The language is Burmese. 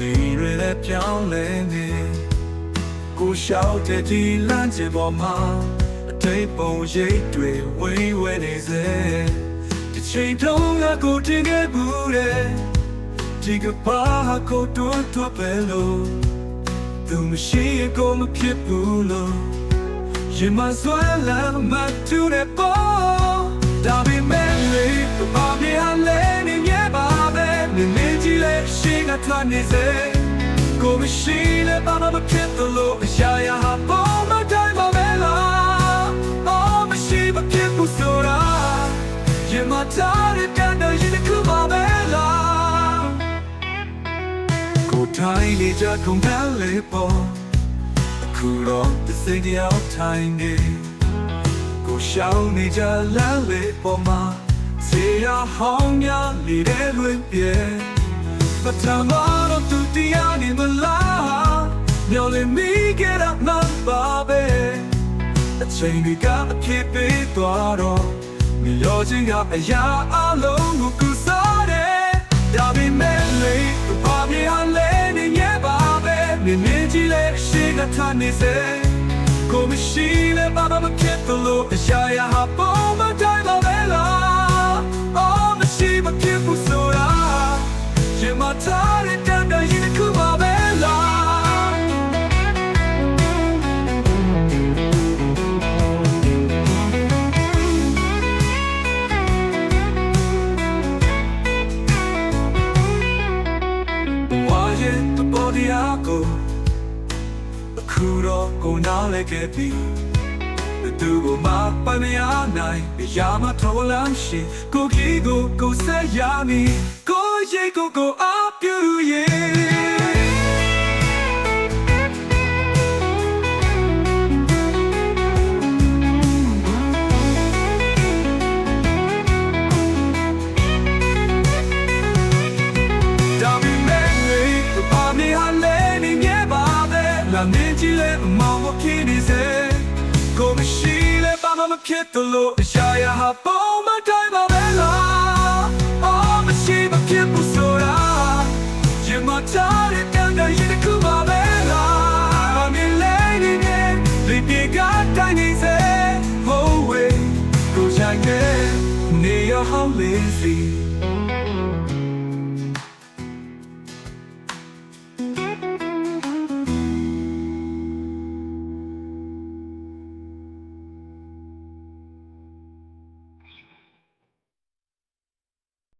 ပြီးရတဲ့ပြောင်းလဲနေကိုရှောက်တဲ့ဒီလမ်းကျပေါ်မှာအထိပ်ပုံရိပ်တွေဝေးဝဲနေစေဒီချိန်တုန်းကကိုတင်ခဲ့ဘူးတဲ့ဒီကပါကိုတွန်းတွန်းပဲလို့သူမရှိရင်ကိုမဖြစ်ဘူးလို့ရင်မစွဲလမ်းမတူတဲ့ပေါ် နေစေကိုမရှိလေဘာမှမဖြစ်တော့လို့အရာရာဟာပေါ်မတိုင်းပါပဲလားအော်မရှိမဖြစ်ဘူးဆိုတာရင်မထားတဲ့ကန်တော့ရင်တစ်ခုပါပဲလားကိုတိုင်းနေကြကုန်တယ်လေပေါ်အခုတော့ဒီစိတ်တရားထိုင်နေကိုရှောင်းနေကြလမ်းလေပေါ်မှာစေရဟောင်းများနေတဲ့လွင်ပြေ ချိန်တွေကအဖြစ်ပေးသွားတော့မျောခြင်းကအရာအလုံးကိုကူစားတယ်ဒါပေမဲ့လေဘာမြင်လဲနေရပါပဲနေနေကြည့်လေရှိကထားနေစေကိုမရှိလေဘာမှမဖြစ်တော့လို့အရာရာဟာပေါ်မတိုင်းပါပဲလားအော်မရှိမဖြစ်ဘူးဆိုတာရင်မထား ကိုအခုတော့ကိုနားလဲခဲ့ပြီဘယ်သူကိုမှပိုင်မရနိုင်ရမထောလမ်းရှိကိုကြီးကိုကိုဆက်ရမည်ကိုရိတ်ကိုကို ပဲလာနေကြည့်လေမောင်မဖြစ်နေစေကိုမရှိလေဘာမှမဖြစ်တော့လို့အရှာရဟာပုံမတိုင်းပါပဲလားအော်မရှိမဖြစ်ဘူးဆိုတာရင်မထားတဲ့တန်တဲ့ရင်တစ်ခုပါပဲလားဘာမင်းလဲနေမြဲလေပြေကတိုင်းနေစေ Oh wait ကိုဆိုင်နေနေရဟောင်းလေးစီ